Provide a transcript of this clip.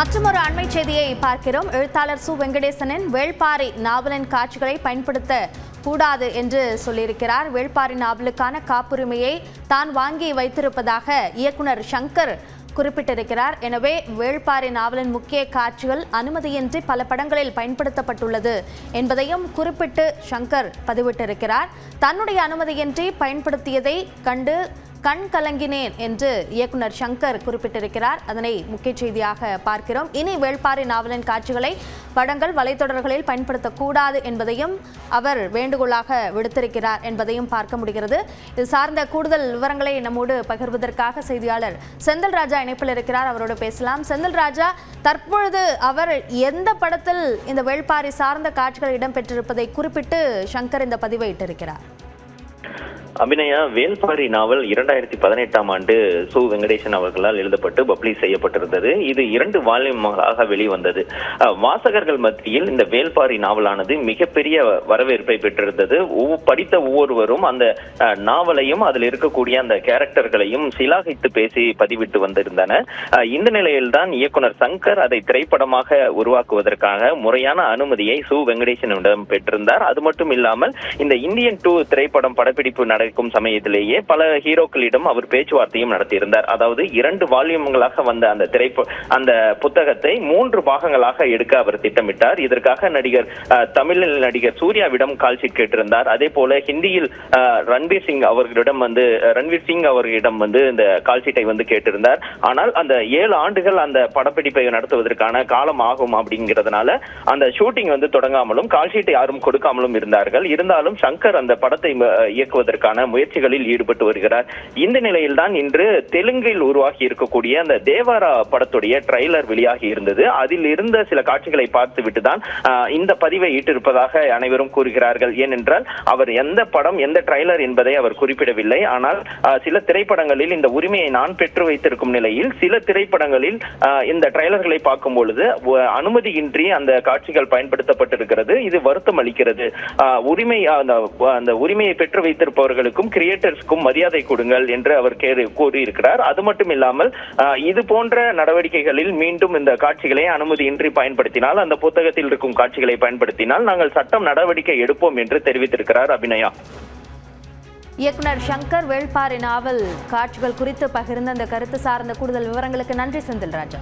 மற்றொரு அண்மை செய்தியை பார்க்கிறோம். எழுத்தாளர் சு. வெங்கடேசனின் வேள்பாரி நாவலின் காட்சிகளை பயன்படுத்த கூடாது என்று சொல்லியிருக்கிறார். வேள்பாரி நாவலுக்கான காப்புரிமையை தான் வாங்கி வைத்திருப்பதாக இயக்குனர் சங்கர் குறிப்பிட்டிருக்கிறார். எனவே வேள்பாரி நாவலின் முக்கிய காட்சிகள் அனுமதியின்றி பல படங்களில் பயன்படுத்தப்பட்டுள்ளது என்பதையும் குறிப்பிட்டு சங்கர் பதிவிட்டிருக்கிறார். தன்னுடைய அனுமதியின்றி பயன்படுத்தியதை கண்டு கண் கலங்கினேன் என்று இயக்குனர் சங்கர் குறிப்பிட்டிருக்கிறார். அதனை முக்கிய செய்தியாக பார்க்கிறோம். இனி வேள்பாரி நாவலின் காட்சிகளை படங்கள் வலைத்தொடர்களில் பயன்படுத்தக்கூடாது என்பதையும் அவர் வேண்டுகோளாக விடுத்திருக்கிறார் என்பதையும் பார்க்க முடிகிறது. இது சார்ந்த கூடுதல் விவரங்களை நம்மோடு பகிர்வதற்காக செய்தியாளர் செந்தில் ராஜா இணைப்பில் இருக்கிறார். அவரோடு பேசலாம். செந்தில் ராஜா தற்பொழுது அவர் எந்த படத்தில் இந்த வேள்பாரி சார்ந்த காட்சிகள் இடம்பெற்றிருப்பதை குறிப்பிட்டு சங்கர் இந்த பதிவை இட்டிருக்கிறார். அபிநயா வேல்பாரி நாவல் இரண்டாயிரத்தி பதினெட்டாம் ஆண்டு சு. வெங்கடேசன் அவர்களால் எழுதப்பட்டு பப்ளிஷ் செய்யப்பட்டிருந்தது. இது இரண்டு வால்யூம்களாக வெளிவந்தது. வாசகர்கள் மத்தியில் இந்த வேல்பாரி நாவலானது மிகப்பெரிய வரவேற்பை பெற்றிருந்தது. ஒவ்வொ- படித்த ஒவ்வொருவரும் அந்த நாவலையும் அதில் இருக்கக்கூடிய அந்த கேரக்டர்களையும் சிலாகித்து பேசி பதிவிட்டு வந்திருந்தன. இந்த நிலையில்தான் இயக்குனர் சங்கர் அதை திரைப்படமாக உருவாக்குவதற்காக முறையான அனுமதியை சு. வெங்கடேசனிடம் பெற்றிருந்தார். அது மட்டும் இல்லாமல் இந்த இந்தியன் டூ திரைப்படம் படப்பிடிப்பு இருக்கும் சமயத்திலேயே பல ஹீரோக்களிடம் அவர் பேச்சுவார்த்தையும் நடத்தியிருந்தார். அதாவது இரண்டு வால்யூம்களாக வந்த அந்த திரைப்ப அந்த புத்தகத்தை மூன்று பாகங்களாக எடுக்க அவர் திட்டமிட்டார். இதற்காக நடிகர் தமிழில் நடிகர் சூர்யாவிடம் கால்ஷீட் கேட்டிருந்தார். அதே போல ஹிந்தியில் ரன்வீர் சிங் அவர்களிடம் வந்து ரன்வீர் சிங் அவர்களிடம் வந்து இந்த கால்ஷீட்டை வந்து கேட்டிருந்தார். ஆனால் அந்த ஏழு ஆண்டுகள் அந்த படப்பிடிப்பை நடத்துவதற்கான காலம் ஆகும் அப்படிங்கிறதுனால அந்த ஷூட்டிங் வந்து தொடங்காமலும் கால்ஷீட்டை யாரும் கொடுக்காமலும் இருந்தார்கள். இருந்தாலும் சங்கர் அந்த படத்தை இயக்குவதற்கான இயக்குவதற்கான முயற்சிகளில் ஈடுபட்டு வருகிறார். இந்த நிலையில்தான் இன்று தெலுங்கில் உருவாகி இருக்கக்கூடிய அந்த தேவாரா படத்துடைய ட்ரைலர் வெளியாகி இருந்தது. அதில் இருந்த சில காட்சிகளை பார்த்து விட்டுதான் இந்த பதிவை ஈட்டிருப்பதாக அனைவரும் கூறுகிறார்கள். ஏனென்றால் அவர் எந்த படம் எந்த ட்ரைலர் என்பதை அவர் குறிப்பிடவில்லை. ஆனால் சில திரைப்படங்களில் இந்த உரிமையை நான் பெற்று வைத்திருக்கும் நிலையில் சில திரைப்படங்களில் இந்த ட்ரைலர்களை பார்க்கும் பொழுது அனுமதியின்றி அந்த காட்சிகள் பயன்படுத்தப்பட்டிருக்கிறது. இது வருத்தம் அளிக்கிறது. உரிமை அந்த உரிமையை பெற்று வைத்திருப்பவர்கள் வைத்திருப்பவர்களுக்கும் கிரியேட்டர்ஸ்க்கும் மரியாதை கொடுங்கள் என்று அவர் கூறியிருக்கிறார். அது மட்டும் இல்லாமல் இது போன்ற நடவடிக்கைகளில் மீண்டும் இந்த காட்சிகளை அனுமதியின்றி பயன்படுத்தினால் அந்த புத்தகத்தில் இருக்கும் காட்சிகளை பயன்படுத்தினால் நாங்கள் சட்டம் நடவடிக்கை எடுப்போம் என்று தெரிவித்திருக்கிறார் அபிநயா. இயக்குனர் சங்கர் வேள்பாரி நாவல் காட்சிகள் குறித்து பகிர்ந்த அந்த கருத்து சார்ந்த கூடுதல் விவரங்களுக்கு நன்றி செந்தில் ராஜா